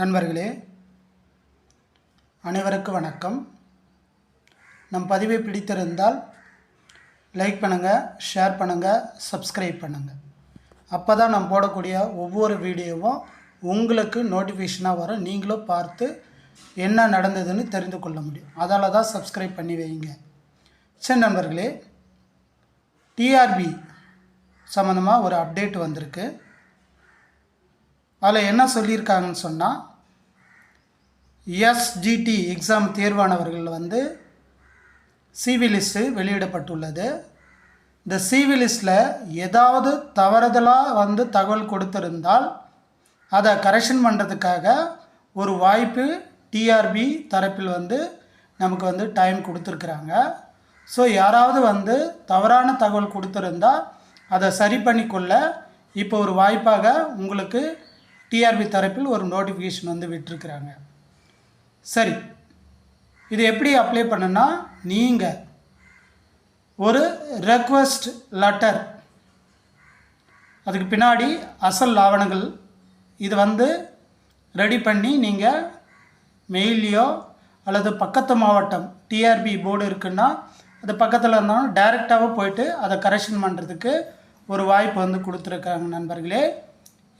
நண்பர்களே அனைவருக்கும் வணக்கம். நம் பதிவை பிடித்திருந்தால் லைக் பண்ணுங்கள் ஷேர் பண்ணுங்கள் சப்ஸ்கிரைப் பண்ணுங்கள் அப்போ தான் நம்ம போடக்கூடிய ஒவ்வொரு வீடியோவும் உங்களுக்கு நோட்டிஃபிகேஷனாக வரும். நீங்களும் பார்த்து என்ன நடந்ததுன்னு தெரிந்து கொள்ள முடியும். அதால் தான் சப்ஸ்கிரைப் பண்ணி வைங்க. சரி நண்பர்களே டிஆர்பி சம்மந்தமாக ஒரு அப்டேட் வந்திருக்கு. அதில் என்ன சொல்லியிருக்காங்கன்னு சொன்னால் எஸ்ஜிடி எக்ஸாம் தேர்வானவர்கள் வந்து சிவி லிஸ்ட்டு வெளியிடப்பட்டுள்ளது. இந்த சிவி லிஸ்ட்டில் ஏதாவது தவறுதலாக வந்து தகவல் கொடுத்திருந்தால் அதை கரெக்ஷன் பண்ணுறதுக்காக ஒரு வாய்ப்பு டிஆர்பி தரப்பில் வந்து நமக்கு வந்து டைம் கொடுத்துருக்குறாங்க. ஸோ யாராவது வந்து தவறான தகவல் கொடுத்துருந்தா அதை சரி பண்ணிக்கொள்ள இப்போ ஒரு வாய்ப்பாக உங்களுக்கு டிஆர்பி தரப்பில் ஒரு நோட்டிஃபிகேஷன் வந்து விட்டுருக்குறாங்க. சரி இது எப்படி அப்ளை பண்ணுன்னா நீங்கள் ஒரு ரெக்வஸ்ட் லெட்டர் அதுக்கு பின்னாடி அசல் ஆவணங்கள் இது வந்து ரெடி பண்ணி நீங்கள் மெயிலையோ அல்லது பக்கத்து மாவட்டம் டிஆர்பி போர்டு இருக்குன்னா அது பக்கத்தில் இருந்தாலும் டைரெக்டாகவே போயிட்டு அதை கரெக்ஷன் பண்ணுறதுக்கு ஒரு வாய்ப்பு வந்து கொடுத்துருக்காங்க நண்பர்களே.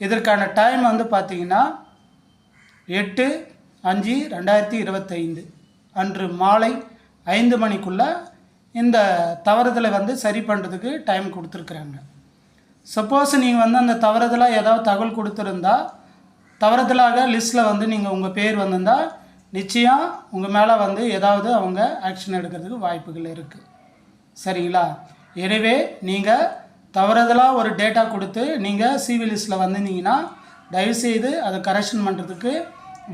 இதற்கான டைம் வந்து பார்த்திங்கன்னா எட்டு அஞ்சு ரெண்டாயிரத்தி இருபத்தைந்து. அன்று மாலை ஐந்து மணிக்குள்ளே இந்த தவறுதலை வந்து சரி பண்ணுறதுக்கு டைம் கொடுத்துருக்குறாங்க. சப்போஸ் நீங்கள் வந்து அந்த தவறுதலாக ஏதாவது தகவல் கொடுத்துருந்தா தவறுதலாக லிஸ்ட்டில் வந்து நீங்கள் உங்கள் பேர் வந்திருந்தால் நிச்சயம் உங்கள் மேலே வந்து ஏதாவது அவங்க ஆக்ஷன் எடுக்கிறதுக்கு வாய்ப்புகள் இருக்குது சரிங்களா? எனவே நீங்கள் தவறுதலாக ஒரு டேட்டா கொடுத்து நீங்கள் சிவி லிஸ்ட்டில் வந்திருந்தீங்கன்னா தயவுசெய்து அதை கரெக்ஷன் பண்ணுறதுக்கு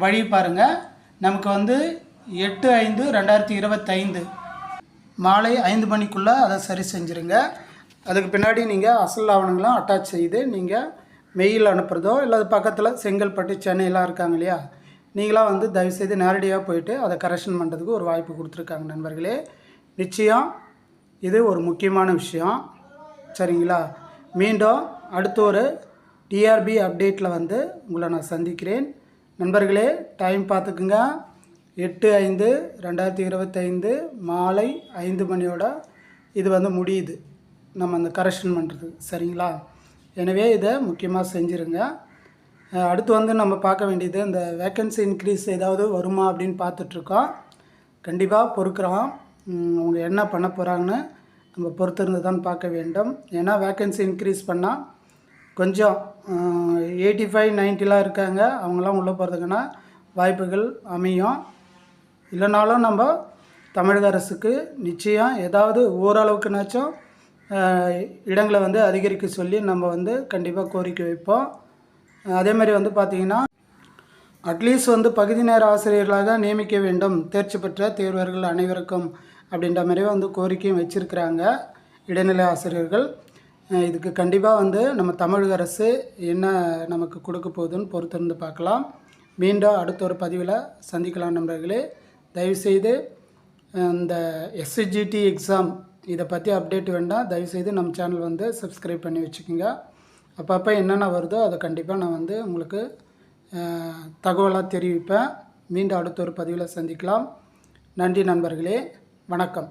வழி பாருங்கள் நமக்கு வந்து எட்டு ஐந்து ரெண்டாயிரத்தி இருபத்தைந்து மாலை ஐந்து மணிக்குள்ளே அதை சரி செஞ்சுருங்க. அதுக்கு பின்னாடி நீங்கள் அசல் ஆவணங்களாம் அட்டாச் செய்து நீங்கள் மெயில் அனுப்புகிறதோ இல்லை அது பக்கத்தில் செங்கல்பட்டு சென்னையெல்லாம் இருக்காங்க இல்லையா? நீங்களாம் வந்து தயவுசெய்து நேரடியாக போயிட்டு அதை கரெக்ஷன் பண்ணுறதுக்கு ஒரு வாய்ப்பு கொடுத்துருக்காங்க நண்பர்களே. நிச்சயம் இது ஒரு முக்கியமான விஷயம். சரிங்களா? மீண்டும் அடுத்த ஒரு டிஆர்பி அப்டேட்டில் வந்து உங்களை நான் சந்திக்கிறேன். நண்பர்களே டைம் பார்த்துக்குங்க. எட்டு ஐந்து ரெண்டாயிரத்தி இருபத்தைந்து மாலை ஐந்து மணியோட இது வந்து முடியுது. நம்ம அந்த கரெக்ஷன் பண்ணுறது சரிங்களா? எனவே இதை முக்கியமாக செஞ்சுருங்க. அடுத்து வந்து நம்ம பார்க்க வேண்டியது இந்த வேக்கன்சி இன்க்ரீஸ் ஏதாவது வருமா அப்படின்னு பார்த்துட்ருக்கோம் கண்டிப்பாக பொறுக்கிறோம். அவங்க என்ன பண்ண போகிறாங்கன்னு நம்ம பொறுத்திருந்து தான் பார்க்க வேண்டும். ஏன்னா வேக்கன்சி இன்க்ரீஸ் பண்ணால் கொஞ்சம் எயிட்டி ஃபைவ் நைன்ட்டிலாம் இருக்காங்க. அவங்களாம் உள்ளே போகிறதுக்குன்னா வாய்ப்புகள் அமையும். இல்லைனாலும் நம்ம தமிழக அரசுக்கு நிச்சயம் ஏதாவது ஓரளவுக்குனாச்சும் இடங்களை வந்து அதிகரிக்க சொல்லி நம்ம வந்து கண்டிப்பாக கோரிக்கை வைப்போம். அதே மாதிரி வந்து பார்த்திங்கன்னா அட்லீஸ்ட் வந்து பகுதி நேர ஆசிரியர்களாக நியமிக்க வேண்டும். தேர்ச்சி பெற்ற தேர்வர்கள் அனைவருக்கும் அப்படின்ற மாதிரி வந்து கோரிக்கையும் வச்சுருக்கிறாங்க இடைநிலை ஆசிரியர்கள். இதுக்கு கண்டிப்பாக வந்து நம்ம தமிழக அரசு என்ன நமக்கு கொடுக்க போகுதுன்னு பொறுத்திருந்து பார்க்கலாம். மீண்டும் அடுத்த ஒரு பதிவில் சந்திக்கலாம் நண்பர்களே. தயவுசெய்து இந்த எஸ்சிஜிடி எக்ஸாம் இதை பற்றி அப்டேட் வேண்டாம். தயவுசெய்து நம்ம சேனல் வந்து சப்ஸ்கிரைப் பண்ணி வச்சுக்கோங்க. அப்பப்போ என்னென்ன வருதோ அதை கண்டிப்பாக நான் வந்து உங்களுக்கு தகவலாக தெரிவிப்பேன். மீண்டும் அடுத்த ஒரு பதிவில் சந்திக்கலாம். நன்றி நண்பர்களே. வணக்கம்.